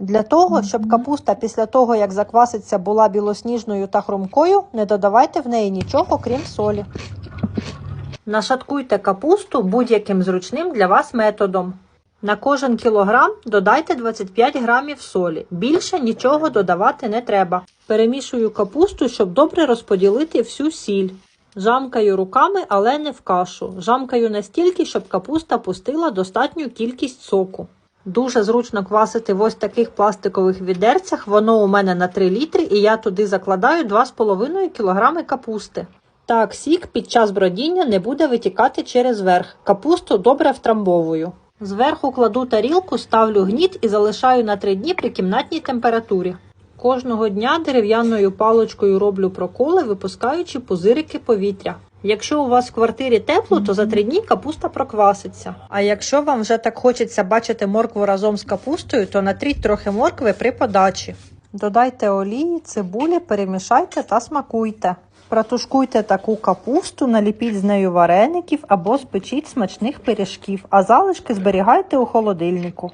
Для того, щоб капуста після того, як закваситься, була білосніжною та хрумкою, не додавайте в неї нічого, крім солі. Нашаткуйте капусту будь-яким зручним для вас методом. На кожен кілограм додайте 25 грамів солі. Більше нічого додавати не треба. Перемішую капусту, щоб добре розподілити всю сіль. Жамкаю руками, але не в кашу. Жамкаю настільки, щоб капуста пустила достатню кількість соку. Дуже зручно квасити в ось таких пластикових відерцях. Воно у мене на 3 літри, і я туди закладаю 2,5 кг капусти. Так, сік під час бродіння не буде витікати через верх. Капусту добре втрамбовую. Зверху кладу тарілку, ставлю гніт і залишаю на 3 дні при кімнатній температурі. Кожного дня дерев'яною паличкою роблю проколи, випускаючи пузирики повітря. Якщо у вас в квартирі тепло, то за три дні капуста прокваситься. А якщо вам вже так хочеться бачити моркву разом з капустою, то натріть трохи моркви при подачі. Додайте олії, цибулі, перемішайте та смакуйте. Протушкуйте таку капусту, наліпіть з нею вареників або спечіть смачних пиріжків, а залишки зберігайте у холодильнику.